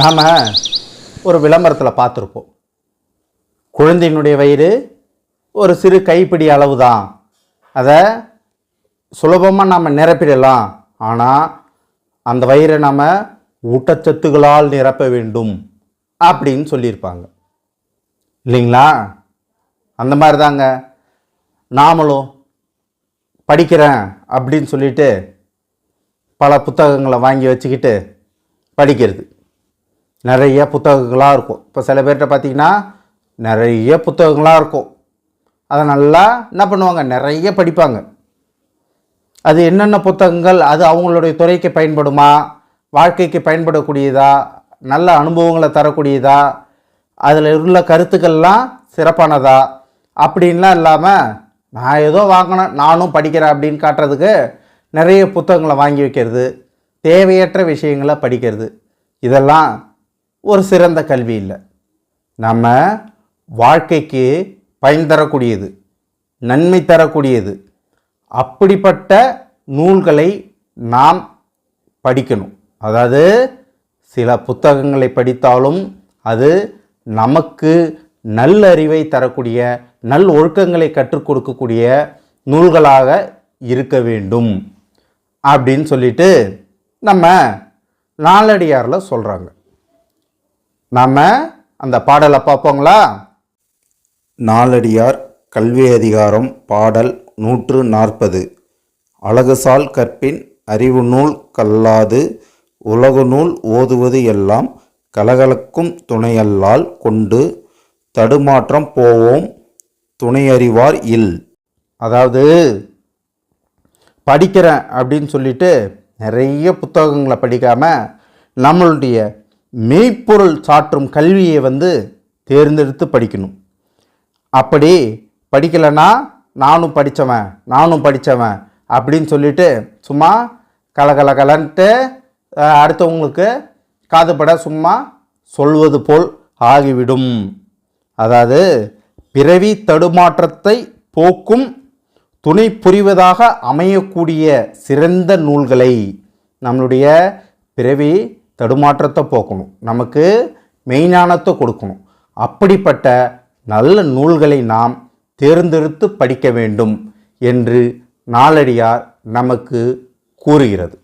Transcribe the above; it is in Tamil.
நாம் ஒரு விளம்பரத்தில் பார்த்துருப்போம். குழந்தையினுடைய வயிறு ஒரு சிறு கைப்பிடி அளவு தான் அதை சுலபமாக நாம் நிரப்பிடலாம். ஆனால் அந்த வயிறை நாம் ஊட்டச்சத்துகளால் நிரப்ப வேண்டும் அப்படின்னு சொல்லியிருப்பாங்க. இல்லைங்களா? அந்த மாதிரி தாங்க நாமளும் படிக்கிறேன் அப்படின்னு சொல்லிட்டு பல புத்தகங்களை வாங்கி வச்சுக்கிட்டு படிக்கிறது. நிறைய புத்தகங்களாக இருக்கும். இப்போ சில பேர்கிட்ட பார்த்தீங்கன்னா நிறைய புத்தகங்களாக இருக்கும். அதை நல்லா என்ன பண்ணுவாங்க? நிறைய படிப்பாங்க. அது என்னென்ன புத்தகங்கள்? அது அவங்களுடைய துறைக்கு பயன்படுமா? வாழ்க்கைக்கு பயன்படக்கூடியதா? நல்ல அனுபவங்களை தரக்கூடியதா? அதில் உள்ள கருத்துக்கள்லாம் சிறப்பானதா? அப்படின்லாம் இல்லாமல் நான் ஏதோ வாங்கினேன் நானும் படிக்கிறேன் அப்படின்னு காட்டுறதுக்கு நிறைய புத்தகங்களை வாங்கி வைக்கிறது தேவையற்ற விஷயங்களை படிக்கிறது. இதெல்லாம் ஒரு சிறந்த கல்வி இல்லை. நம்ம வாழ்க்கைக்கு பயன் தரக்கூடியது நன்மை தரக்கூடியது. அப்படிப்பட்ட நூல்களை நாம் படிக்கணும். அதாவது சில புத்தகங்களை படித்தாலும் அது நமக்கு நல்லறிவை தரக்கூடிய நல் ஒழுக்கங்களை கற்றுக் கொடுக்கக்கூடிய நூல்களாக இருக்க வேண்டும் அப்படின்னு சொல்லிட்டு நம்ம நாளடியாரில் சொல்கிறாங்க நாம் அந்த பாடலை பார்ப்போங்களா நாலடியார் கல்வி அதிகாரம் பாடல் நூற்று நாற்பது அழகுசால் கற்பின் அறிவு நூல் கல்லாது உலகு நூல் ஓதுவது எல்லாம் கலகலக்கும் துணையல்லால் கொண்டு தடுமாற்றம் போவோம் துணையறிவார் இல். அதாவது படிக்கிறேன் அப்படின்னு சொல்லிட்டு நிறைய புத்தகங்களை படிக்காமல் நம்மளுடைய மெய்ப்பொருள் சாற்றும் கல்வியை வந்து தேர்ந்தெடுத்து படிக்கணும். அப்படி படிக்கலைன்னா நானும் படித்தவன் நானும் படித்தவன் அப்படின்னு சொல்லிட்டு சும்மா கலகல கலன்ட்டு அடுத்தவங்களுக்கு காதுபட சும்மா சொல்வது போல் ஆகிவிடும். அதாவது பிறவி தடுமாற்றத்தை போக்கும் துணை புரிவதாக அமையக்கூடிய சிறந்த நூல்களை நம்மளுடைய பிறவி தடுமாற்றத்தை போக்கணும். நமக்கு மெய்ஞானத்தை கொடுக்கணும். அப்படிப்பட்ட நல்ல நூல்களை நாம் தேர்ந்தெடுத்து படிக்க வேண்டும் என்று நாளடியார் நமக்கு கூறுகிறது.